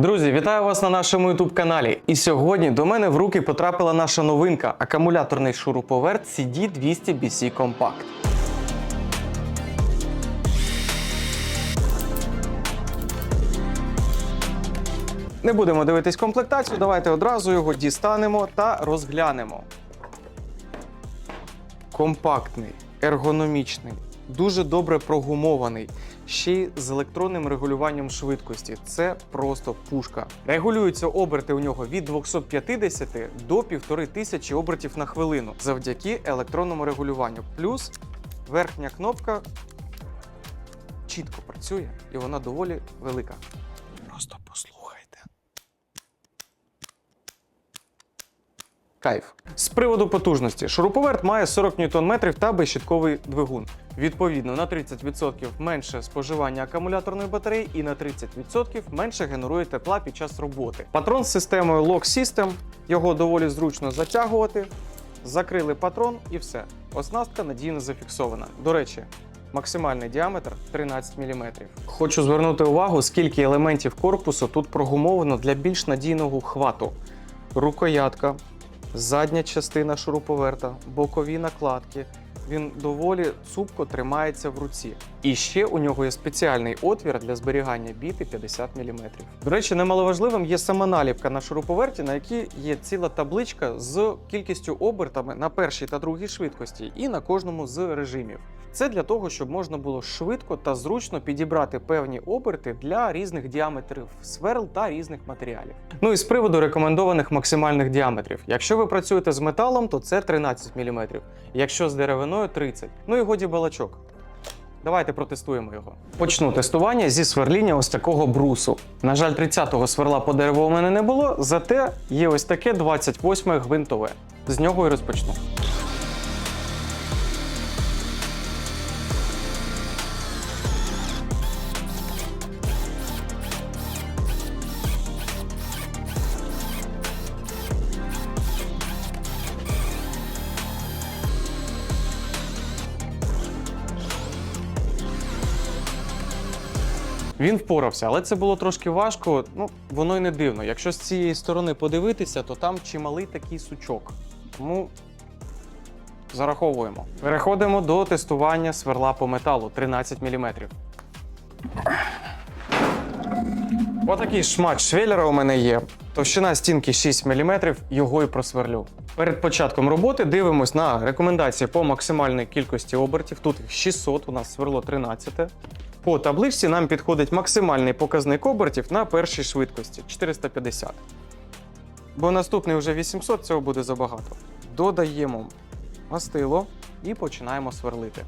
Друзі, вітаю вас на нашому youtube каналі. І сьогодні до мене в руки потрапила наша новинка акумуляторний шуруповерт CD200BC Compact. Не будемо дивитись комплектацію, давайте одразу його дістанемо та розглянемо. Компактний, ергономічний, дуже добре прогумований, ще й з електронним регулюванням швидкості. Це просто пушка. Регулюються оберти у нього від 250 до 1500 обертів на хвилину завдяки електронному регулюванню. Плюс верхня кнопка чітко працює і вона доволі велика. Просто послухайте. Кайф. З приводу потужності. Шуруповерт має 40 Нм та безщитковий двигун. Відповідно, на 30% менше споживання акумуляторної батареї і на 30% менше генерує тепла під час роботи. Патрон з системою Lock System. Його доволі зручно затягувати. Закрили патрон і все. Оснастка надійно зафіксована. До речі, максимальний діаметр 13 мм. Хочу звернути увагу, скільки елементів корпусу тут прогумовано для більш надійного хвату. Рукоятка, задня частина шуруповерта, бокові накладки. Він доволі цупко тримається в руці. І ще у нього є спеціальний отвір для зберігання біти 50 мм. До речі, немаловажливим є сама наліпка на шуруповерті, на якій є ціла табличка з кількістю обертами на першій та другій швидкості і на кожному з режимів. Це для того, щоб можна було швидко та зручно підібрати певні оберти для різних діаметрів сверл та різних матеріалів. Ну і з приводу рекомендованих максимальних діаметрів. Якщо ви працюєте з металом, то це 13 мм. Якщо з деревиною 30. Ну і годі балачок. Давайте протестуємо його. Почну тестування зі сверління ось такого брусу. На жаль, 30-го сверла по дереву у мене не було, зате є ось таке 28 гвинтове. З нього і розпочну. Він впорався, але це було трошки важко. Ну, воно й не дивно. Якщо з цієї сторони подивитися, то там чималий такий сучок. Тому зараховуємо. Переходимо до тестування сверла по металу 13 мм. Отакий шмат швеллера у мене є. Товщина стінки 6 мм, його і просверлю. Перед початком роботи дивимось на рекомендації по максимальній кількості обертів. Тут їх 600, у нас сверло 13. По табличці нам підходить максимальний показник обертів на першій швидкості 450. Бо наступний вже 800, цього буде забагато. Додаємо мастило і починаємо сверлити.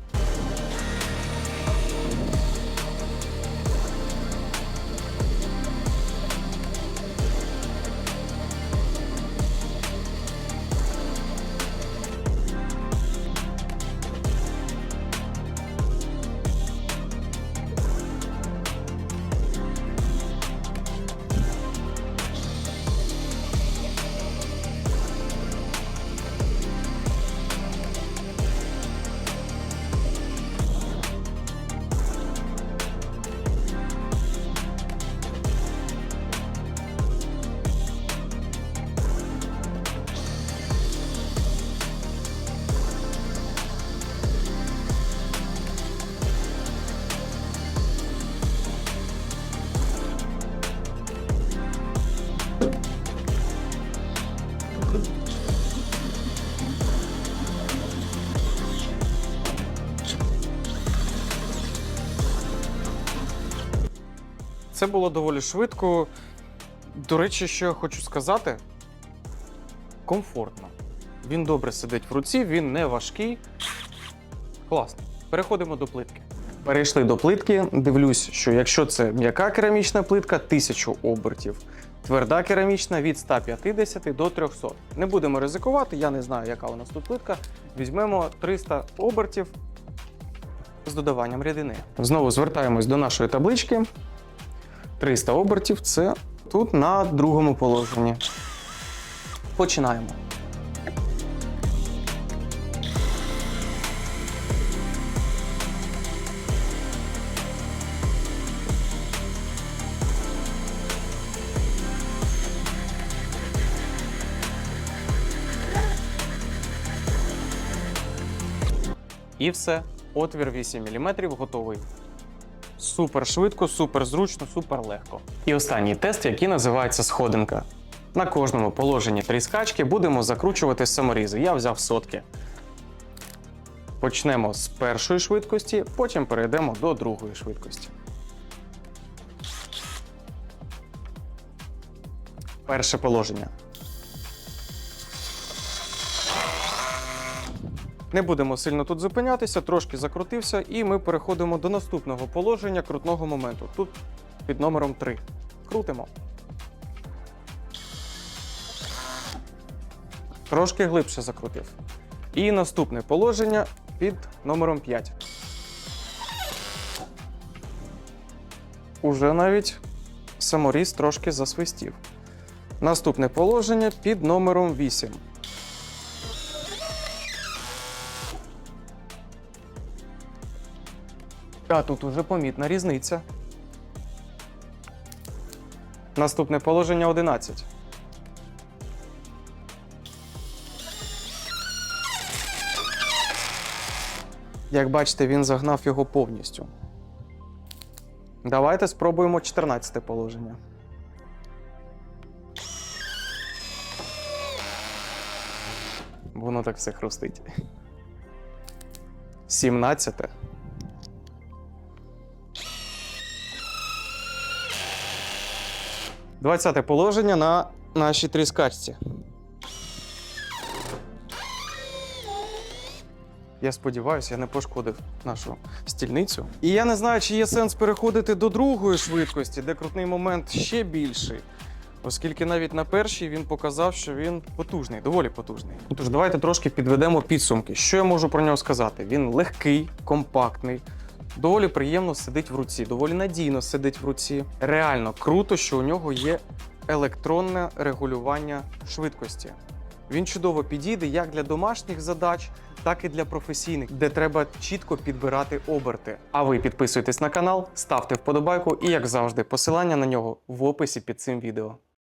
Це було доволі швидко. До речі, що я хочу сказати: комфортно. Він добре сидить в руці, він не важкий. Класно. Переходимо до плитки. Перейшли до плитки. Дивлюсь, що якщо це м'яка керамічна плитка, 1000 обертів. Тверда керамічна від 150 до 300. Не будемо ризикувати, я не знаю, яка у нас тут плитка. Візьмемо 300 обертів з додаванням рідини. Знову звертаємось до нашої таблички. 300 обертів це тут на другому положенні. Починаємо. І все, отвір 8 мм готовий. Супер швидко, супер зручно, супер легко. І останній тест, який називається сходинка. На кожному положенні тріскачки будемо закручувати саморізи. Я взяв сотки. Почнемо з першої швидкості, потім перейдемо до другої швидкості. Перше положення. Не будемо сильно тут зупинятися, трошки закрутився, і ми переходимо до наступного положення крутного моменту. Тут під номером 3. Крутимо. Трошки глибше закрутив. І наступне положення під номером 5. Уже навіть саморіз трошки засвистів. Наступне положення під номером 8. А тут уже помітна різниця. Наступне положення 11. Як бачите, він загнав його повністю. Давайте спробуємо 14 положення. Воно так все хрустить. 17. Двадцяте положення на нашій тріскачці. Я сподіваюся, я не пошкодив нашу стільницю. І я не знаю, чи є сенс переходити до другої швидкості, де крутний момент ще більший. Оскільки навіть на першій він показав, що він потужний, доволі потужний. Тож давайте трошки підведемо підсумки. Що я можу про нього сказати? Він легкий, компактний, доволі приємно сидить в руці, доволі надійно сидить в руці. Реально круто, що у нього є електронне регулювання швидкості. Він чудово підійде як для домашніх задач, так і для професійних, де треба чітко підбирати оберти. А ви підписуйтесь на канал, ставте вподобайку і, як завжди, посилання на нього в описі під цим відео.